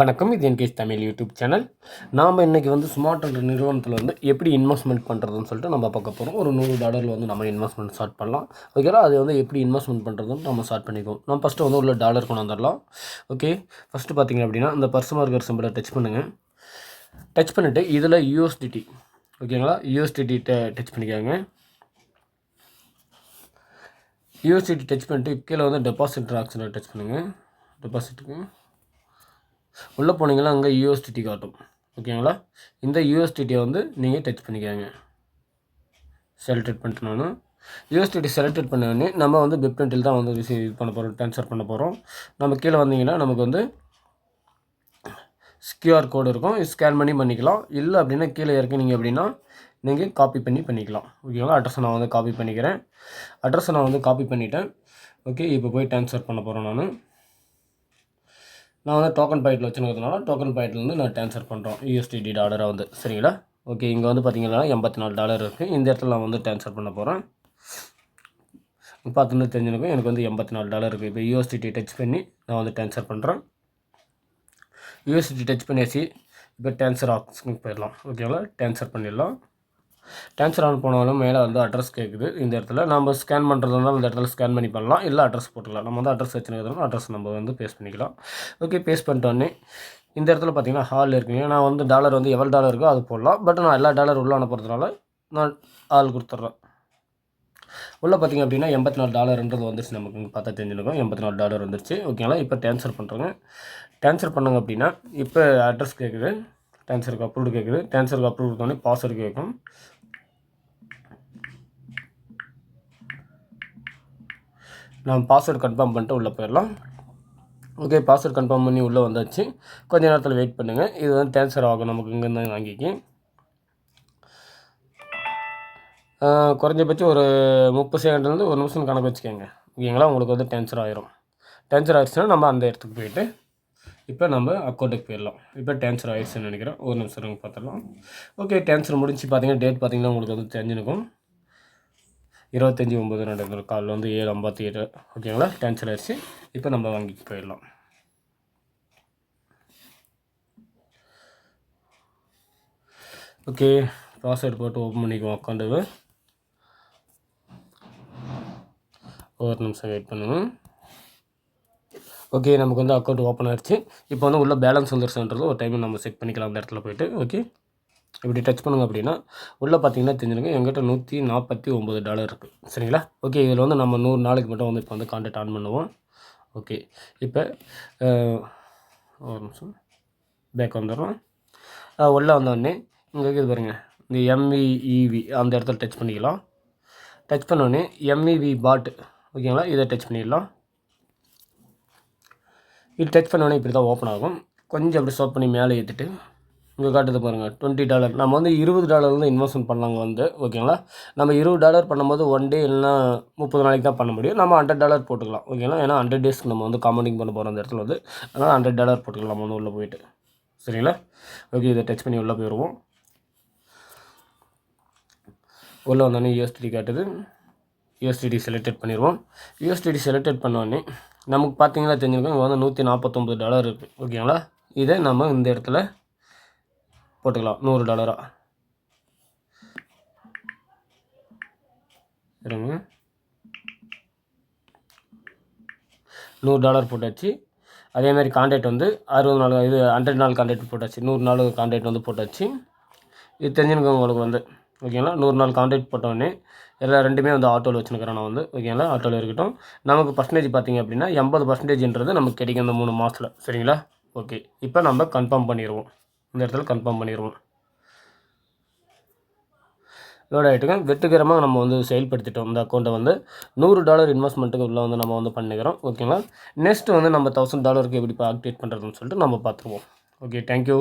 வணக்கம் இது என்கேஸ் Tamil YouTube channel. நாம் இன்றைக்கி வந்து ஸ்மார்ட் என்ற நிறுவனத்தில் வந்து எப்படி இன்வெஸ்ட்மெண்ட் பண்ணுறதுன்னு சொல்லிட்டு நம்ம பார்க்க போகிறோம் ஒரு நூறு டாலரில் வந்து நம்ம இன்வெஸ்ட்மெண்ட் ஸ்டார்ட் பண்ணலாம். ஓகேவா அது வந்து எப்படி இன்வெஸ்ட்மெண்ட் பண்ணுறதுன்னு நம்ம ஸ்டார்ட் பண்ணிக்குவோம். நம்ம ஃபஸ்ட்டு வந்து உள்ள டாலர் கொண்டு வந்துடலாம். ஓகே ஃபஸ்ட்டு பார்த்திங்க அப்படின்னா இந்த பர்சமாக மார்க்கர் சிம்பிளை டச் பண்ணுங்கள் டச் பண்ணிவிட்டு இதில் யூஎஸ்டிடி ஓகேங்களா யூஎஸ்டிடி டச் பண்ணிக்காங்க. யூஎஸ்டிடி டச் பண்ணிட்டு கீழே வந்து டெபாசிட் ஆப்ஷனை டச் பண்ணுங்கள் டெபாசிட்டுக்கு உள்ளே போனீங்கன்னா அங்கே யூஎஸ்டிடி காட்டும். ஓகேங்களா? இந்த யூஎஸ்டிடியை வந்து நீங்கள் டச் பண்ணிக்காங்க. செலக்டட் பண்ணிட்டு நான். யூஎஸ்டிடி செலக்டட் பண்ண உடனே நம்ம வந்து பிப்டென்ட்டில் தான் வந்து ரிசீவ் இது பண்ண போகிறோம் ட்ரான்ஸ்ஃபர் பண்ண போகிறோம் நம்ம கீழே வந்தீங்கன்னா நமக்கு வந்து ஸ்கியூஆர் கோடு இருக்கும். ஸ்கேன் பண்ணி பண்ணிக்கலாம். இல்லை அப்படின்னா கீழே இறக்குனீங்க அப்படின்னா நீங்கள் காப்பி பண்ணி பண்ணிக்கலாம். ஓகேங்களா? அட்ரஸை நான் வந்து காப்பி பண்ணிக்கிறேன். அட்ரஸை நான் வந்து காப்பி பண்ணிட்டேன். ஓகே இப்போ போய் ட்ரான்ஸ்ஃபர் பண்ண போகிறேன் நான். நான் வந்து டோக்கன் பாயிண்டில் வச்சுருக்கிறதுனால டோக்கன் பாயிண்ட்லேருந்து நான் ட்ரான்ஸ்ஃபர் பண்ணுறோம் யூஎஸ்டிடி டாலரை வந்து. சரிங்களா? ஓகே இங்கே வந்து பார்த்தீங்கன்னா எண்பத்தி நாலு டாலர் இருக்குது இந்த இடத்துல நான் வந்து ட்ரான்ஸ்ஃபர் பண்ண போகிறேன் பார்த்துன்னு தெரிஞ்சிருக்கும். எனக்கு வந்து எண்பத்தி நாலு டாலர் இருக்குது இப்போ யூஎஸ்டிடி டச் பண்ணி நான் வந்து ட்ரான்ஸ்ஃபர் பண்ணுறேன் யூஎஸ்டி டச் பண்ணியாச்சு இப்போ ட்ரான்ஸ்ஃபர் ஆப்ஷனுக்கு போயிடலாம். ஓகேங்களா ட்ரான்ஸ்ஃபர் பண்ணிடலாம். ட்ரான்ஸ்ஃபர் ஆன் போனாலும் மேலே வந்து அட்ரஸ் கேட்குது இந்த இடத்துல நம்ம ஸ்கேன் பண்ணுறதுனால இந்த இடத்துல ஸ்கேன் பண்ணி பண்ணலாம். இல்லை அட்ரஸ் போட்டுக்கலாம். நம்ம வந்து அட்ரஸ் வச்சுருக்கிறதுனால அட்ரஸ் நம்ம வந்து பேஸ்ட் பண்ணிக்கலாம். ஓகே பேஸ்ட் பண்ணிட்டோன்னே இந்த இடத்துல பார்த்தீங்கன்னா ஹால் இருக்குங்க. நான் வந்து டாலர் வந்து எவ்வளோ டாலர் இருக்கோ அது போடலாம். பட் நான் எல்லா டாலர் உள்ளே அனுப்புறதுனால நான் ஆள் கொடுத்துட்றேன். உள்ளே பார்த்திங்க அப்படின்னா எண்பத்தி நாலு டாலர்ன்றது வந்துருச்சு நமக்கு. இங்கே பார்த்தா தெரிஞ்சுருக்கோம். எண்பத்தி நாலு டாலர் வந்துருச்சு. ஓகேங்களா இப்போ ட்ரான்ஸ்ஃபர் பண்ணுறோங்க ட்ரான்ஸ்ஃபர் பண்ணாங்க அப்படின்னா இப்போ அட்ரஸ் கேட்குது ட்ரான்ஸ்ஃபருக்கு அப்ரூவ்டு கேட்குது ட்ரான்ஸ்ஃபருக்கு அப்ரூவ் கொடுத்தோடனே பாஸ்வேர்டு கேட்கும். நம்ம பாஸ்வேர்டு கன்ஃபார்ம் பண்ணிட்டு உள்ளே போயிடலாம். ஓகே பாஸ்வேர்டு கன்ஃபார்ம் பண்ணி உள்ளே வந்தாச்சு. கொஞ்சம் நேரத்தில் வெயிட் பண்ணுங்கள் இது வந்து ட்ரான்ஸ்ஃபர் ஆகும் நமக்கு இங்கேருந்து வாங்கிக்கி. குறைஞ்சபட்சம் ஒரு முப்பது செகண்ட்லேருந்து ஒரு நிமிஷம் கணக்கு வச்சுக்கோங்க. ஓகேங்களா? உங்களுக்கு வந்து ட்ரான்ஸ்ஃபர் ஆகிரும் டென்சர் ஆயிடுச்சுன்னா நம்ம அந்த இடத்துக்கு போயிட்டு இப்போ நம்ம அக்கௌண்ட்டுக்கு போயிடலாம். இப்போ ட்ரான்ஸ்ஃபர் ஆயிடுச்சுன்னு நினைக்கிறேன். ஒரு நிமிஷம் பார்த்துடலாம். ஓகே டென்சர் முடிஞ்சு பார்த்தீங்கன்னா டேட் பார்த்தீங்கன்னா உங்களுக்கு வந்து தெரிஞ்சுருக்கும். இருபத்தஞ்சி ஒம்பது ரெண்டு காலில் வந்து ஏழு ஐம்பத்தி ஏழு ஓகேங்களா? கேன்சல் ஆயிடுச்சு. இப்போ நம்ம வங்கிக்கு போயிடலாம். ஓகே. பாஸ்வேர்டு போட்டு ஓப்பன் பண்ணிக்குவோம் அக்கௌண்ட்டு ஒரு நிமிஷம் வெயிட் பண்ணுவோம் ஓகே நமக்கு வந்து அக்கௌண்ட் ஓப்பன் ஆகிடுச்சு இப்போ வந்து உள்ள பேலன்ஸ் வந்துருச்சுன்றது ஒரு டைம் நம்ம செக் பண்ணிக்கலாம். அந்த இடத்துல போய்ட்டு. ஓகே. இப்படி டச் பண்ணுங்க அப்படின்னா உள்ளே பார்த்தீங்கன்னா தெரிஞ்சுருங்க எங்கிட்ட நூற்றி நாற்பத்தி ஒம்பது டாலர் இருக்குது சரிங்களா? ஓகே இதில் வந்து நம்ம நூறு நாளைக்கு மட்டும் வந்து இப்போ வந்து கான்டாக்ட் ஆன் பண்ணுவோம். ஓகே இப்போ ஒரு நிமிஷம். பேக் வந்துடுறோம். உள்ளே வந்தோடனே இங்கே இது பாருங்கள் இந்த எம்இஇவி அந்த இடத்துல டச் பண்ணிக்கலாம். டச் பண்ணோடனே எம்இவி பாட் ஓகேங்களா இதை டச் பண்ணிடலாம். இது டச் பண்ணோடனே இப்படி தான் ஓப்பன் ஆகும். கொஞ்சம் அப்படி ஸ்டாப் பண்ணி மேலே ஏற்றிட்டு இங்கே காட்டுது பாருங்கள் டுவெண்ட்டி டாலர் நம்ம வந்து இருபது டாலர் வந்து இன்வெஸ்ட்மெண்ட் பண்ணாங்க வந்து ஓகேங்களா நம்ம இருபது டாலர் பண்ணும்போது ஒன் டே இல்லைனா முப்பது நாளைக்கு தான் பண்ண முடியும். நம்ம ஹண்ட்ரட் டாலர் போட்டுக்கலாம் ஓகேங்களா ஏன்னா ஹண்ட்ரட் டேஸ்க்கு நம்ம வந்து காமெண்டிங் பண்ண போகிறோம் அந்த இடத்துல வந்து. அதனால் ஹண்ட்ரட் டாலர் போட்டுக்கலாம் நம்ம வந்து உள்ளே போயிட்டு. சரிங்களா? ஓகே இதை டச் பண்ணி உள்ளே போயிடுவோம் உள்ளே வந்தோடனே யூஎஸ்டிடி காட்டுது. யூஎஸ்டிடி செலக்டட் பண்ணிடுவோம் யூஎஸ்டிடி செலக்டட் பண்ணோடனே நமக்கு பார்த்தீங்கன்னா தெரிஞ்சிருக்கோம் இங்கே வந்து நூற்றி நாற்பத்தொம்பது டாலர் இருக்குது ஓகேங்களா இதை நம்ம இந்த இடத்துல போட்டுக்கலாம். நூறு டாலராக இருங்க. நூறு டாலர் போட்டாச்சு. அதேமாதிரி கான்ட்ராக்ட் வந்து அறுபது நாள் இது ஹண்ட்ரட் நாள் கான்ட்ராக்ட் போட்டாச்சு. நூறு நாள் கான்ட்ராக்ட் வந்து போட்டாச்சு. இது தெரிஞ்சுக்க உங்களுக்கு வந்து ஓகேங்களா நூறு நாள் கான்ட்ராக்ட் போட்டோடனே எல்லா ரெண்டுமே வந்து ஆட்டோவில் வச்சுருக்கிறேன் நான் வந்து ஓகேங்களா ஆட்டோவில் இருக்கட்டும். நமக்கு பர்சன்டேஜ் பார்த்திங்க அப்படின்னா எண்பது பர்சன்டேஜ்ன்றது நமக்கு கிடைக்கும் இந்த மூணு மாதத்தில் சரிங்களா? ஓகே இப்போ நம்ம கன்ஃபார்ம் பண்ணிடுவோம் இந்த இடத்துல கன்ஃபார்ம் பண்ணிடுவோம் லோட் ஆகிட்டுங்க வெற்றிகரமாக நம்ம வந்து செயல்படுத்திட்டோம். இந்த அக்கௌண்ட்டை வந்து நூறு டாலர் இன்வெஸ்ட்மெண்ட்டுக்கு உள்ள வந்து நம்ம வந்து பண்ணிக்கிறோம். ஓகேங்களா நெக்ஸ்ட் வந்து நம்ம தௌசண்ட் டாலருக்கு எப்படி ஆக்டிவேட் பண்ணுறதுன்னு சொல்லிட்டு நம்ம பார்த்துருவோம். Okay thank you